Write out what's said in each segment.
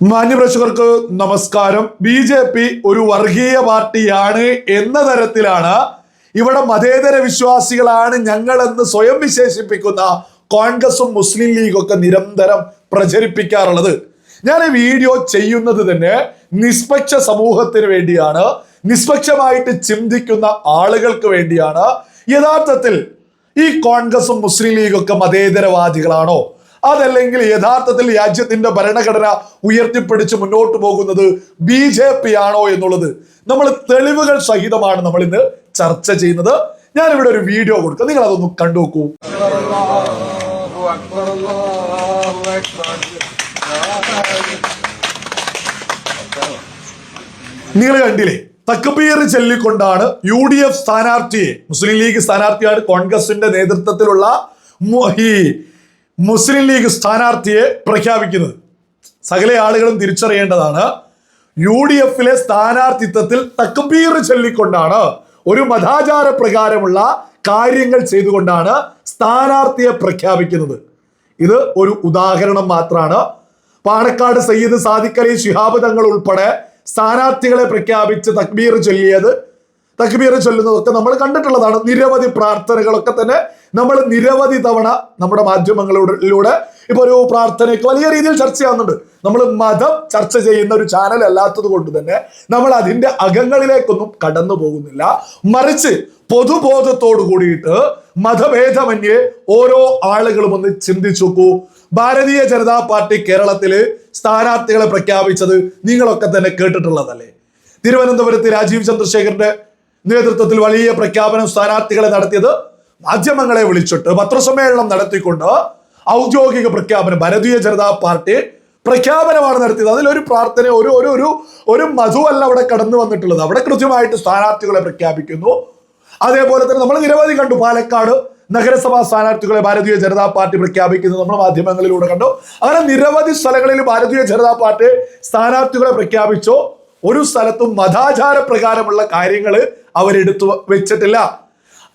മാന്യപ്രേക്ഷകർക്ക് നമസ്കാരം. B J P ഒരു വർഗീയ പാർട്ടിയാണ് എന്ന തരത്തിലാണ് ഇവിടെ മതേതര വിശ്വാസികളാണ് ഞങ്ങളെന്ന് സ്വയം വിശേഷിപ്പിക്കുന്ന കോൺഗ്രസും മുസ്ലിം ലീഗും ഒക്കെ നിരന്തരം പ്രചരിപ്പിക്കാറുള്ളത്. ഞാൻ ഈ വീഡിയോ ചെയ്യുന്നത് തന്നെ നിഷ്പക്ഷ സമൂഹത്തിന് വേണ്ടിയാണ്. നിഷ്പക്ഷമായിട്ട് ചിന്തിക്കുന്ന ആളുകൾക്ക് വേണ്ടിയാണ്. യഥാർത്ഥത്തിൽ ഈ കോൺഗ്രസും മുസ്ലിം ലീഗൊക്കെ മതേതരവാദികളാണോ? അതല്ലെങ്കിൽ യഥാർത്ഥത്തിൽ രാജ്യത്തിന്റെ ഭരണഘടന ഉയർത്തിപ്പിടിച്ച് മുന്നോട്ട് പോകുന്നത് ബി ജെ പി ആണോ എന്നുള്ളത്. നമ്മൾ തെളിവുകൾ സഹിതമാണ് നമ്മൾ ഇന്ന് ചർച്ച ചെയ്യുന്നത്. ഞാൻ ഇവിടെ ഒരു വീഡിയോ കൊടുക്കാം. നിങ്ങൾ അതൊന്ന് കണ്ടു നോക്കൂ നിങ്ങൾ കണ്ടില്ലേ? തക്കബീർ ചൊല്ലിക്കൊണ്ടാണ് യു ഡി എഫ് സ്ഥാനാർത്ഥിയെ മുസ്ലിം ലീഗ് സ്ഥാനാർത്ഥിയാണ് കോൺഗ്രസിന്റെ നേതൃത്വത്തിലുള്ള മുസ്ലിം ലീഗ് സ്ഥാനാർത്ഥിയെ പ്രഖ്യാപിക്കുന്നത്. സകല ആളുകളും തിരിച്ചറിയേണ്ടതാണ്. യു ഡി എഫിലെ സ്ഥാനാർത്ഥിത്വത്തിൽ തക്ബീർ ചൊല്ലിക്കൊണ്ടാണ് ഒരു മതാചാര പ്രകാരമുള്ള കാര്യങ്ങൾ ചെയ്തുകൊണ്ടാണ് സ്ഥാനാർത്ഥിയെ പ്രഖ്യാപിക്കുന്നത്. ഇത് ഒരു ഉദാഹരണം മാത്രമാണ് പാണക്കാട് സയ്യിദ് സാദിഖലി ശിഹാബ് തങ്ങൾ ഉൾപ്പെടെ സ്ഥാനാർത്ഥികളെ പ്രഖ്യാപിച്ച് തക്ബീർ ചൊല്ലിയത് തക്ബീർ ചൊല്ലുന്നതൊക്കെ നമ്മൾ കണ്ടിട്ടുള്ളതാണ്. നിരവധി പ്രാർത്ഥനകളൊക്കെ തന്നെ നമ്മൾ നിരവധി തവണ നമ്മുടെ മാധ്യമങ്ങളിലൂടെ ഇപ്പൊ ഒരു പ്രാർത്ഥനയ്ക്ക് വലിയ രീതിയിൽ ചർച്ചയാവുന്നുണ്ട് നമ്മൾ മതം ചർച്ച ചെയ്യുന്ന ഒരു ചാനൽ അല്ലാത്തത് കൊണ്ട് തന്നെ നമ്മൾ അതിന്റെ അകങ്ങളിലേക്കൊന്നും കടന്നു പോകുന്നില്ല. മറിച്ച് പൊതുബോധത്തോട് കൂടിയിട്ട് മതഭേദമന്യേ ഓരോ ആളുകളും ഒന്ന് ചിന്തിച്ചു ഭാരതീയ ജനതാ പാർട്ടി കേരളത്തിൽ സ്ഥാനാർത്ഥികളെ പ്രഖ്യാപിച്ചത് നിങ്ങളൊക്കെ തന്നെ കേട്ടിട്ടുള്ളതല്ലേ? തിരുവനന്തപുരത്ത് രാജീവ് ചന്ദ്രശേഖരന്റെ നേതൃത്വത്തിൽ വലിയ പ്രഖ്യാപനം സ്ഥാനാർത്ഥികളെ നടത്തിയത് മാധ്യമങ്ങളെ വിളിച്ചിട്ട് പത്രസമ്മേളനം നടത്തിക്കൊണ്ട് ഔദ്യോഗിക പ്രഖ്യാപനം ഭാരതീയ ജനതാ പാർട്ടി പ്രഖ്യാപനമാണ് നടത്തിയത്. അതിലൊരു പ്രാർത്ഥന ഒരു ഒരു ഒരു ഒരു മധുവല്ല അവിടെ കടന്നു വന്നിട്ടുള്ളത്. അവിടെ കൃത്യമായിട്ട് സ്ഥാനാർത്ഥികളെ പ്രഖ്യാപിക്കുന്നു. അതേപോലെ തന്നെ നമ്മൾ നിരവധി കണ്ടു. പാലക്കാട് നഗരസഭാ സ്ഥാനാർത്ഥികളെ ഭാരതീയ ജനതാ പാർട്ടി പ്രഖ്യാപിക്കുന്നത് നമ്മൾ മാധ്യമങ്ങളിലൂടെ കണ്ടു. അങ്ങനെ നിരവധി സ്ഥലങ്ങളിൽ ഭാരതീയ ജനതാ പാർട്ടി സ്ഥാനാർത്ഥികളെ പ്രഖ്യാപിച്ചോ. ഒരു സ്ഥലത്തും മതാചാര പ്രകാരമുള്ള കാര്യങ്ങൾ അവരെടുത്തു വെച്ചിട്ടില്ല.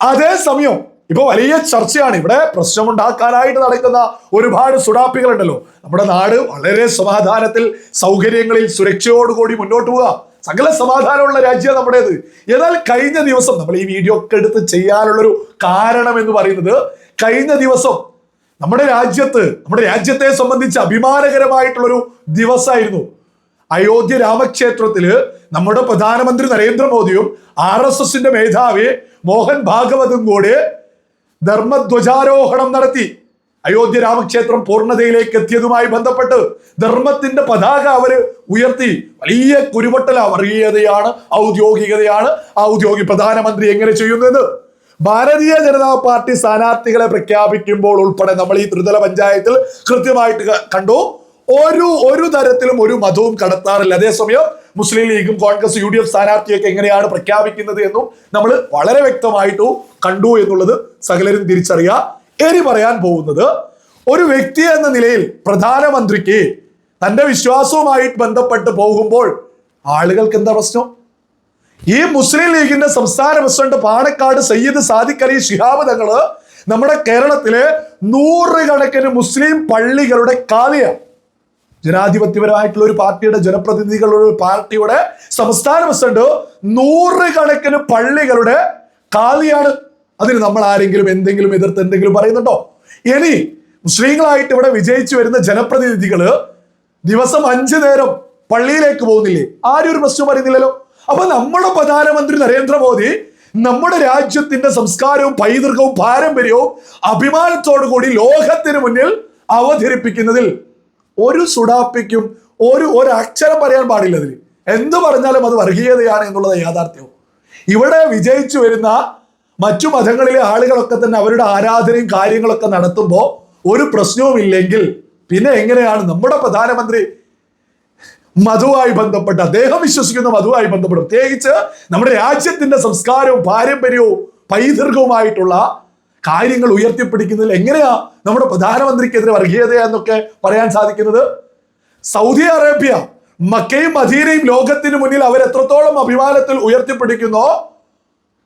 അതേസമയം ഇപ്പൊ വലിയ ചർച്ചയാണ്. ഇവിടെ പ്രശ്നമുണ്ടാക്കാനായിട്ട് നടക്കുന്ന ഒരുപാട് സുഡാപ്പികളുണ്ടല്ലോ. നമ്മുടെ നാട് വളരെ സമാധാനത്തിൽ സൗകര്യങ്ങളിൽ സുരക്ഷയോടുകൂടി മുന്നോട്ട് പോവുക. സകല സമാധാനമുള്ള രാജ്യമാണ് നമ്മുടേത്. എന്നാൽ കഴിഞ്ഞ ദിവസം നമ്മൾ ഈ വീഡിയോ ഒക്കെ എടുത്ത് ചെയ്യാനുള്ളൊരു കാരണം എന്ന് പറയുന്നത് കഴിഞ്ഞ ദിവസം നമ്മുടെ രാജ്യത്ത് നമ്മുടെ രാജ്യത്തെ സംബന്ധിച്ച് അഭിമാനകരമായിട്ടുള്ളൊരു ദിവസമായിരുന്നു. അയോധ്യ രാമക്ഷേത്രത്തിൽ നമ്മുടെ പ്രധാനമന്ത്രി നരേന്ദ്രമോദിയും ആർ എസ് എസിന്റെ മേധാവി മോഹൻ ഭാഗവതും കൂടി ധർമ്മധ്വജാരോഹണം നടത്തി. അയോധ്യ രാമക്ഷേത്രം പൂർണതയിലേക്ക് എത്തിയതുമായി ബന്ധപ്പെട്ട് ധർമ്മത്തിന്റെ പതാക അവർ ഉയർത്തി. വലിയ കുരുവട്ടല വർഗീയതയാണ് ഔദ്യോഗികതയാണ്. ഔദ്യോഗിക പ്രധാനമന്ത്രി എങ്ങനെ ചെയ്യുന്നത് ഭാരതീയ ജനതാ പാർട്ടി സ്ഥാനാർത്ഥികളെ പ്രഖ്യാപിക്കുമ്പോൾ ഉൾപ്പെടെ നമ്മൾ ഈ ത്രിതല പഞ്ചായത്തിൽ കൃത്യമായിട്ട് കണ്ടു. ഒരു ഒരു തരത്തിലും ഒരു മതവും കടത്താറില്ല. അതേസമയം മുസ്ലിം ലീഗും കോൺഗ്രസ് യു ഡി എഫ് സ്ഥാനാർത്ഥിയൊക്കെ എങ്ങനെയാണ് പ്രഖ്യാപിക്കുന്നത് എന്നും നമ്മൾ വളരെ വ്യക്തമായിട്ടു കണ്ടു എന്നുള്ളത് സകലരും തിരിച്ചറിയുക ഇനി പറയാൻ പോകുന്നത് ഒരു വ്യക്തി എന്ന നിലയിൽ പ്രധാനമന്ത്രിക്ക് തന്റെ വിശ്വാസവുമായിട്ട് ബന്ധപ്പെട്ട് പോകുമ്പോൾ ആളുകൾക്ക് എന്താ പ്രശ്നം? ഈ മുസ്ലിം ലീഗിന്റെ സംസ്ഥാന പ്രസിഡന്റ് പാണക്കാട് സയ്യിദ് സാദിഖ് അലി ശിഹാബ് തങ്ങൾ നമ്മുടെ കേരളത്തിലെ നൂറുകണക്കിന് മുസ്ലിം പള്ളികളുടെ കാലിയാണ്. ജനാധിപത്യപരമായിട്ടുള്ള ഒരു പാർട്ടിയുടെ ജനപ്രതിനിധികളുടെ ഒരു പാർട്ടിയുടെ സംസ്ഥാന പ്രസിഡന്റ് നൂറുകണക്കിന് പള്ളികളുടെ കാലിയാണ്. അതിന് നമ്മൾ ആരെങ്കിലും എന്തെങ്കിലും എതിർത്ത് എന്തെങ്കിലും പറയുന്നുണ്ടോ? ഇനി മുസ്ലിങ്ങളായിട്ട് ഇവിടെ വിജയിച്ചു വരുന്ന ജനപ്രതിനിധികൾ ദിവസം അഞ്ചു നേരം പള്ളിയിലേക്ക് പോകുന്നില്ലേ? ആരും ഒരു പ്രശ്നം പറയുന്നില്ലല്ലോ. അപ്പൊ നമ്മുടെ പ്രധാനമന്ത്രി നരേന്ദ്രമോദി നമ്മുടെ രാജ്യത്തിന്റെ സംസ്കാരവും പൈതൃകവും പാരമ്പര്യവും അഭിമാനത്തോടു കൂടി ലോകത്തിന് മുന്നിൽ അവതരിപ്പിക്കുന്നതിൽ ഒരു സുഡാപ്പിക്കും ഒരു ഒരു അക്ഷരം പറയാൻ പാടില്ല അതിൽ എന്ത് പറഞ്ഞാലും അത് വർഗീയതയാണ് എന്നുള്ളത് യാഥാർത്ഥ്യവും ഇവിടെ വിജയിച്ചു വരുന്ന മറ്റു മതങ്ങളിലെ ആളുകളൊക്കെ തന്നെ അവരുടെ ആരാധനയും കാര്യങ്ങളൊക്കെ നടത്തുമ്പോൾ ഒരു പ്രശ്നവും ഇല്ലെങ്കിൽ പിന്നെ എങ്ങനെയാണ്? നമ്മുടെ പ്രധാനമന്ത്രി മധുവായി ബന്ധപ്പെട്ട് അദ്ദേഹം വിശ്വസിക്കുന്ന മധുവായി ബന്ധപ്പെട്ട് പ്രത്യേകിച്ച് നമ്മുടെ രാജ്യത്തിന്റെ സംസ്കാരവും പാരമ്പര്യവും പൈതൃകവുമായിട്ടുള്ള കാര്യങ്ങൾ ഉയർത്തിപ്പിടിക്കുന്നതിൽ എങ്ങനെയാ നമ്മുടെ പ്രധാനമന്ത്രിക്കെതിരെ വർഗീയത എന്നൊക്കെ പറയാൻ സാധിക്കുന്നത്? സൗദി അറേബ്യ മക്കയും മദീനയും ലോകത്തിന് മുന്നിൽ അവർ എത്രത്തോളം അഭിമാനത്തിൽ ഉയർത്തിപ്പിടിക്കുന്നോ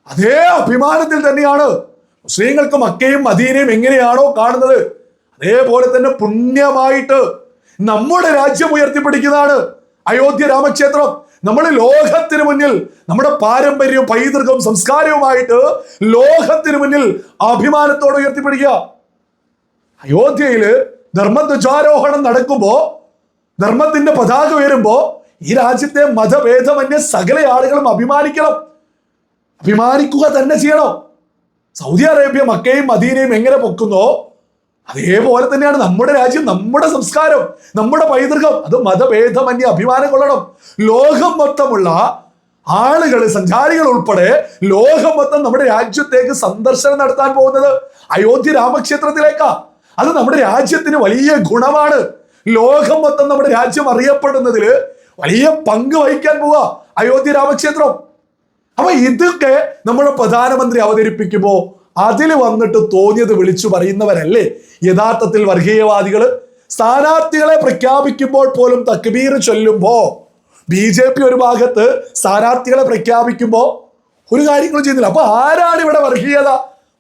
അതേ അഭിമാനത്തിൽ തന്നെയാണ് മുസ്ലിങ്ങൾക്ക് മക്കയും മദീനയും എങ്ങനെയാണോ കാണുന്നത്. അതേപോലെ തന്നെ പുണ്യമായിട്ട് നമ്മുടെ രാജ്യം ഉയർത്തിപ്പിടിക്കുന്നതാണ് അയോധ്യ രാമക്ഷേത്രം. നമ്മൾ ലോകത്തിന് മുന്നിൽ നമ്മുടെ പാരമ്പര്യവും പൈതൃകവും സംസ്കാരവുമായിട്ട് ലോകത്തിന് മുന്നിൽ അഭിമാനത്തോടെ ഉയർത്തിപ്പിടിക്കുക. അയോധ്യയിൽ ധർമ്മധ്വജാരോഹണം നടക്കുമ്പോ ധർമ്മത്തിന്റെ പതാക ഉയരുമ്പോ ഈ രാജ്യത്തെ മതഭേദമന്യ സകല ആളുകളും അഭിമാനിക്കണം. അഭിമാനിക്കുക തന്നെ ചെയ്യണം. സൗദി അറേബ്യ മക്കയും മദീനയും എങ്ങനെ പൊക്കുന്നോ അതേപോലെ തന്നെയാണ് നമ്മുടെ രാജ്യം നമ്മുടെ സംസ്കാരം നമ്മുടെ പൈതൃകം. അത് മതഭേദമന്യ അഭിമാനം കൊള്ളണം. ലോകം മൊത്തമുള്ള ആളുകൾ സഞ്ചാരികൾ ഉൾപ്പെടെ ലോകം മൊത്തം നമ്മുടെ രാജ്യത്തേക്ക് സന്ദർശനം നടത്താൻ പോകുന്നത് അയോധ്യ രാമക്ഷേത്രത്തിലേക്കാ. അത് നമ്മുടെ രാജ്യത്തിന് വലിയ ഗുണമാണ്. ലോകം മൊത്തം നമ്മുടെ രാജ്യം അറിയപ്പെടുന്നതിൽ വലിയ പങ്ക് വഹിക്കാൻ പോവാ അയോധ്യ രാമക്ഷേത്രം. അപ്പൊ ഇതൊക്കെ നമ്മുടെ പ്രധാനമന്ത്രി അവതരിപ്പിക്കുമ്പോ അതിൽ വന്നിട്ട് തോന്നിയത് വിളിച്ചു പറയുന്നവരല്ലേ? യഥാർത്ഥത്തിൽ വർഗീയവാദികൾ. സ്ഥാനാർത്ഥികളെ പ്രഖ്യാപിക്കുമ്പോൾ പോലും തക്ബീർ ചൊല്ലുമ്പോ ബി ജെ പി ഒരു ഭാഗത്ത് സ്ഥാനാർത്ഥികളെ പ്രഖ്യാപിക്കുമ്പോ ഒരു കാര്യങ്ങളും ചെയ്യുന്നില്ല. അപ്പൊ ആരാണ് ഇവിടെ വർഗീയത?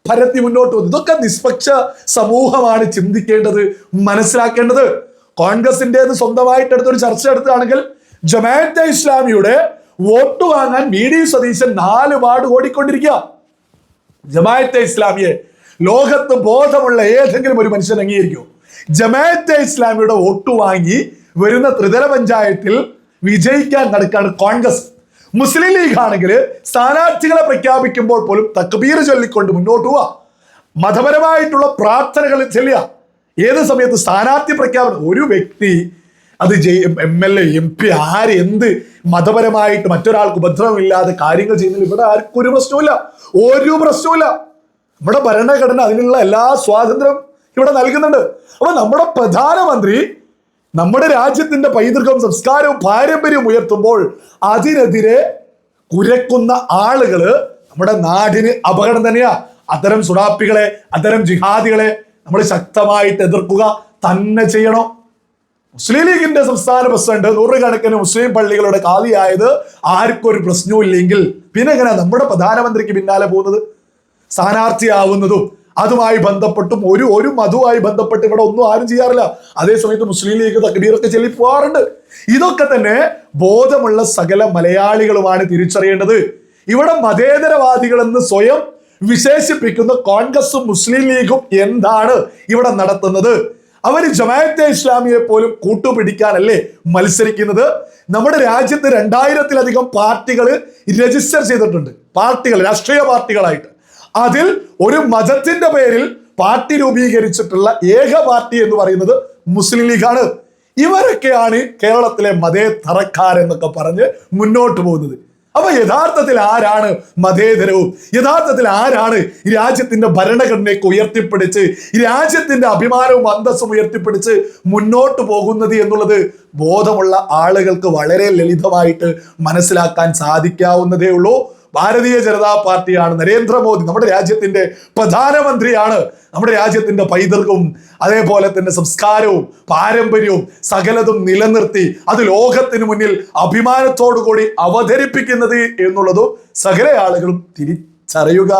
പരത്തി മുന്നോട്ട് വന്നത് ഇതൊക്കെ നിഷ്പക്ഷ സമൂഹമാണ് ചിന്തിക്കേണ്ടത് മനസ്സിലാക്കേണ്ടത്. കോൺഗ്രസിന്റെത് സ്വന്തമായിട്ട് എടുത്തൊരു ചർച്ച എടുത്താണെങ്കിൽ ജമാഅത്തെ ഇസ്ലാമിയുടെ വോട്ട് വാങ്ങാൻ വി ഡി സതീശൻ നാല് വാർഡ് ഓടിക്കൊണ്ടിരിക്കുക. ജമാഅത്തെ ഇസ്ലാമിയെ ലോകത്ത് ബോധമുള്ള ഏതെങ്കിലും ഒരു മനുഷ്യൻ അംഗീകരിക്കൂ. ജമാഅത്തെ ഇസ്ലാമിയുടെ വോട്ട് വാങ്ങി വരുന്ന ത്രിതല പഞ്ചായത്തിൽ വിജയിക്കാൻ നടക്കാണ് കോൺഗ്രസ്. മുസ്ലിം ലീഗ് ആണെങ്കിൽ സ്ഥാനാർത്ഥികളെ പ്രഖ്യാപിക്കുമ്പോൾ പോലും തക്ബീർ ചൊല്ലിക്കൊണ്ട് മുന്നോട്ട് പോവാ. മതപരമായിട്ടുള്ള പ്രാർത്ഥനകൾ ചെല്ലുക. ഏത് സമയത്ത് സ്ഥാനാർത്ഥി പ്രഖ്യാപനം? ഒരു വ്യക്തി അത് M L A M P ആര് എന്ത് മതപരമായിട്ട് മറ്റൊരാൾക്ക് ഉപദ്രവമില്ലാതെ കാര്യങ്ങൾ ചെയ്യുന്നതിൽ ഇവിടെ ആർക്കും ഒരു പ്രശ്നവുമില്ല. ഒരു പ്രശ്നവുമില്ല. നമ്മുടെ ഭരണഘടന അതിനുള്ള എല്ലാ സ്വാതന്ത്ര്യം ഇവിടെ നൽകുന്നുണ്ട്. അപ്പൊ നമ്മുടെ പ്രധാനമന്ത്രി നമ്മുടെ രാജ്യത്തിന്റെ പൈതൃകവും സംസ്കാരവും പാരമ്പര്യവും ഉയർത്തുമ്പോൾ അതിനെതിരെ കുരക്കുന്ന ആളുകൾ നമ്മുടെ നാടിന് അപകടം തന്നെയാ. അത്തരം സുഡാപ്പികളെ അത്തരം ജിഹാദികളെ നമ്മൾ ശക്തമായിട്ട് എതിർക്കുക തന്നെ ചെയ്യണം. മുസ്ലിം ലീഗിന്റെ സംസ്ഥാന പ്രസിഡന്റ് നൂറുകണക്കിന് മുസ്ലിം പള്ളികളുടെ കാലിയായത് ആർക്കും ഒരു പ്രശ്നവും ഇല്ലെങ്കിൽ പിന്നെ എങ്ങനെ നമ്മുടെ പ്രധാനമന്ത്രിക്ക് പിന്നാലെ പോകുന്നത്? സ്ഥാനാർത്ഥിയാവുന്നതും അതുമായി ബന്ധപ്പെട്ടും ഒരു ഒരു മതവുമായി ബന്ധപ്പെട്ട് ഇവിടെ ഒന്നും ആരും ചെയ്യാറില്ല. അതേസമയത്ത് മുസ്ലിം ലീഗ് തക്ബീറൊക്കെ ചൊല്ലി പോകാറുണ്ട് ഇതൊക്കെ തന്നെ ബോധമുള്ള സകല മലയാളികളുമാണ് തിരിച്ചറിയേണ്ടത്. ഇവിടെ മതേതരവാദികളെന്ന് സ്വയം വിശേഷിപ്പിക്കുന്ന കോൺഗ്രസും മുസ്ലിം ലീഗും എന്താണ് ഇവിടെ നടത്തുന്നത്? അവർ ജമാഅത്തെ ഇസ്ലാമിയെ പോലും കൂട്ടുപിടിക്കാനല്ലേ മത്സരിക്കുന്നത്? നമ്മുടെ രാജ്യത്ത് രണ്ടായിരത്തിലധികം പാർട്ടികൾ രജിസ്റ്റർ ചെയ്തിട്ടുണ്ട്. പാർട്ടികൾ രാഷ്ട്രീയ പാർട്ടികളായിട്ട്. അതിൽ ഒരു മതത്തിന്റെ പേരിൽ പാർട്ടി രൂപീകരിച്ചിട്ടുള്ള ഏക പാർട്ടി എന്ന് പറയുന്നത് മുസ്ലിം ലീഗാണ്. ഇവരൊക്കെയാണ് കേരളത്തിലെ മതേതറക്കാരെന്നൊക്കെ പറഞ്ഞ് മുന്നോട്ട് പോകുന്നത്. അപ്പൊ യഥാർത്ഥത്തിൽ ആരാണ് മതേതരവും? യഥാർത്ഥത്തിൽ ആരാണ് ഈ രാജ്യത്തിന്റെ ഭരണഘടനയൊക്കെ ഉയർത്തിപ്പിടിച്ച് ഈ രാജ്യത്തിന്റെ അഭിമാനവും അന്തസ്സും ഉയർത്തിപ്പിടിച്ച് മുന്നോട്ട് പോകുന്നത് എന്നുള്ളത് ബോധമുള്ള ആളുകൾക്ക് വളരെ ലളിതമായിട്ട് മനസ്സിലാക്കാൻ സാധിക്കാവുന്നതേ ഉള്ളൂ. ഭാരതീയ ജനതാ പാർട്ടിയാണ് നരേന്ദ്രമോദി നമ്മുടെ രാജ്യത്തിന്റെ പ്രധാനമന്ത്രിയാണ്. നമ്മുടെ രാജ്യത്തിന്റെ പൈതൃകവും അതേപോലെ തന്നെ സംസ്കാരവും പാരമ്പര്യവും സകലതും നിലനിർത്തി അത് ലോകത്തിന് മുന്നിൽ അഭിമാനത്തോടു കൂടി അവതരിപ്പിക്കുന്നത് എന്നുള്ളതും സകല ആളുകളും തിരിച്ചറിയുക